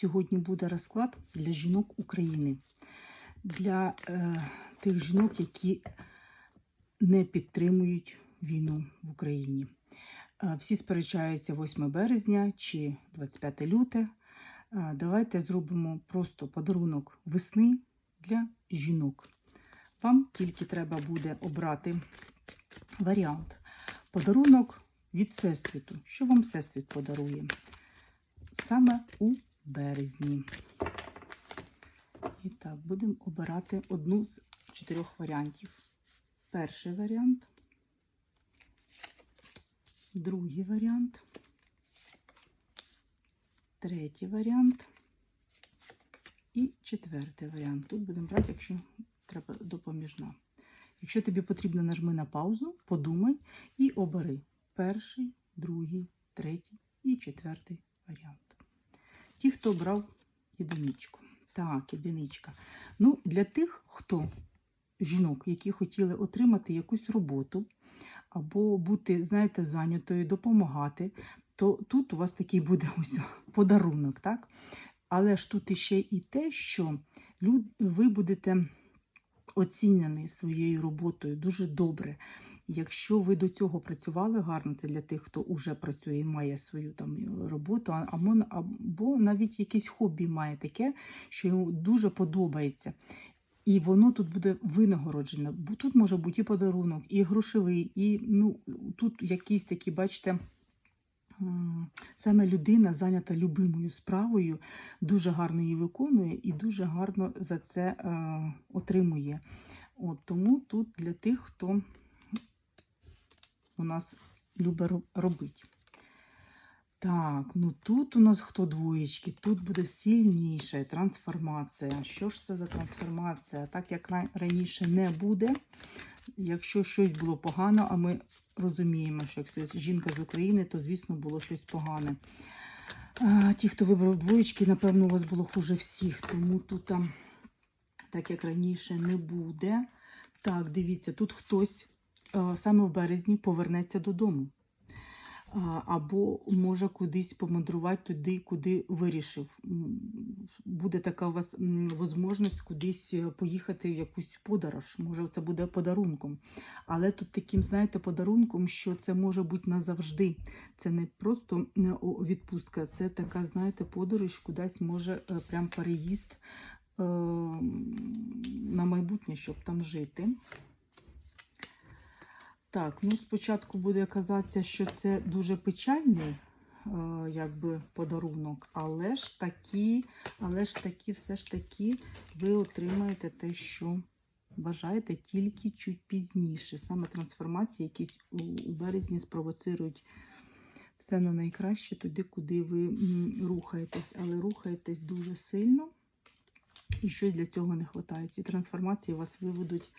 сьогодні буде розклад для жінок України, для е, тих жінок, які не підтримують війну в Україні. Е, Всі сперечаються 8 березня чи 25 люте. Е, Давайте зробимо просто подарунок весни для жінок. Вам тільки треба буде обрати варіант. Подарунок від Всесвіту. Що вам Всесвіт подарує? Саме у березні. І так, будемо обирати одну з чотирьох варіантів. Перший варіант, другий варіант, третій варіант і четвертий варіант. Тут будемо брати, якщо треба допоміжна. Якщо тобі потрібно, нажми на паузу, подумай і обери перший, другий, третій і четвертий варіант. Ті, хто обрав єдиничку. Так, єдиничка. Ну, для тих, хто жінок, які хотіли отримати якусь роботу або бути, знаєте, зайнятою, допомагати, то тут у вас такий буде ось подарунок, так? Але ж тут іще і те, що ви будете оцінені своєю роботою дуже добре. Якщо ви до цього працювали гарно, це для тих, хто вже працює і має свою там роботу, або, навіть якесь хобі має таке, що йому дуже подобається. І воно тут буде винагороджено. Бо тут може бути і подарунок, і грошовий, і ну, тут якісь такі, бачите, саме людина зайнята любимою справою, дуже гарно її виконує і дуже гарно за це е, отримує. От, тому тут для тих, хто у нас любить роб- робити. Так, ну тут у нас хто двоєчки, тут буде сильніша трансформація. Що ж це за трансформація? Так як раніше не буде. Якщо щось було погано, а ми розуміємо, що якщо жінка з України, то звісно було щось погане. А, ті, хто вибрав двоєчки, напевно, у вас було хуже всіх, тому тут там, так як раніше, не буде. Так, дивіться, тут хтось саме в березні повернеться додому. Або може кудись помандрувати туди, куди вирішив. Буде така у вас можливість кудись е, поїхати в якусь подорож. Може, це буде подарунком. Але тут таким, знаєте, подарунком, що це може бути назавжди. Це не просто е, відпустка, це така, знаєте, подорож кудись може е, прям переїзд е, на майбутнє, щоб там жити. Так, ну спочатку буде казатися, що це дуже печальний е, якби подарунок, але ж таки, але ж таки, все ж таки, ви отримаєте те, що бажаєте тільки чуть пізніше. Саме трансформації, якісь у, березні спровоцирують все на найкраще туди, куди ви рухаєтесь, але рухаєтесь дуже сильно. І щось для цього не вистачає. Ці трансформації вас виведуть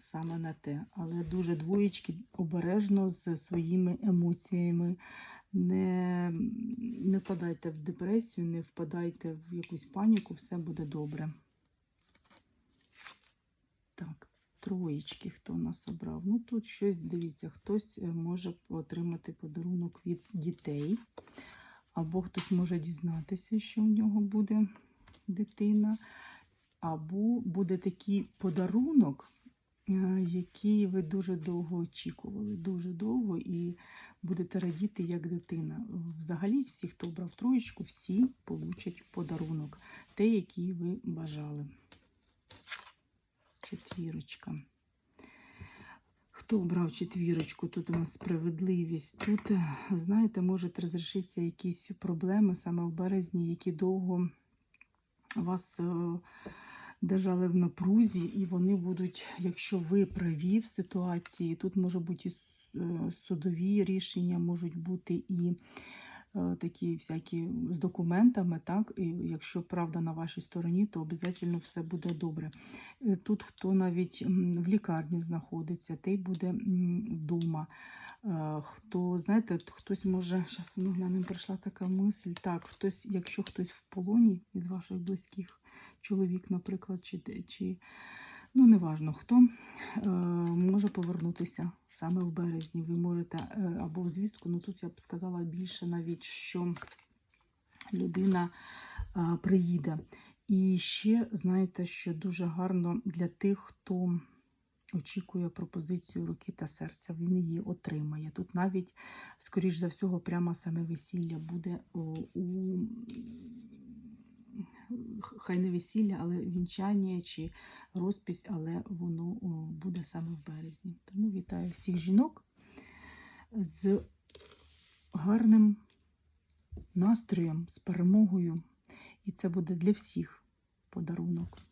саме на те. Але дуже двоєчки обережно з своїми емоціями. Не, не впадайте в депресію, не впадайте в якусь паніку, все буде добре. Так, троєчки, хто нас обрав? Ну тут щось, дивіться, хтось е, може отримати подарунок від дітей, або хтось може дізнатися, що в нього буде дитина, або буде такий подарунок, е, який ви дуже довго очікували, дуже довго, і будете радіти як дитина. Взагалі, всі, хто обрав троєчку, всі получать подарунок, те, який ви бажали. Четвірочка. Хто обрав четвірочку? Тут у нас справедливість. Тут, знаєте, можуть розрішитися якісь проблеми саме в березні, які довго вас е, держали в напрузі, і вони будуть, якщо ви праві в ситуації, тут може бути і е, судові рішення, можуть бути і такі всякі з документами, так, і якщо правда на вашій стороні, то обов'язково все буде добре. Е, Тут хто навіть в лікарні знаходиться, той буде вдома. Е, Хто, знаєте, хтось може, зараз ну, глянемо, прийшла така мисль. Так, хтось, якщо хтось в полоні із ваших близьких, чоловік, наприклад, чи, чи ну неважно хто, е, може повернутися саме в березні. Ви можете е, або в звістку, ну тут я б сказала більше навіть, що людина приїде. І ще знаєте, що дуже гарно для тих, хто очікує пропозицію руки та серця, він її отримає. Тут навіть, скоріш за всього, прямо саме весілля буде у хай не весілля, але вінчання чи розпись, але воно буде саме в березні. Тому вітаю всіх жінок з гарним настроєм, з перемогою. І це буде для всіх подарунок.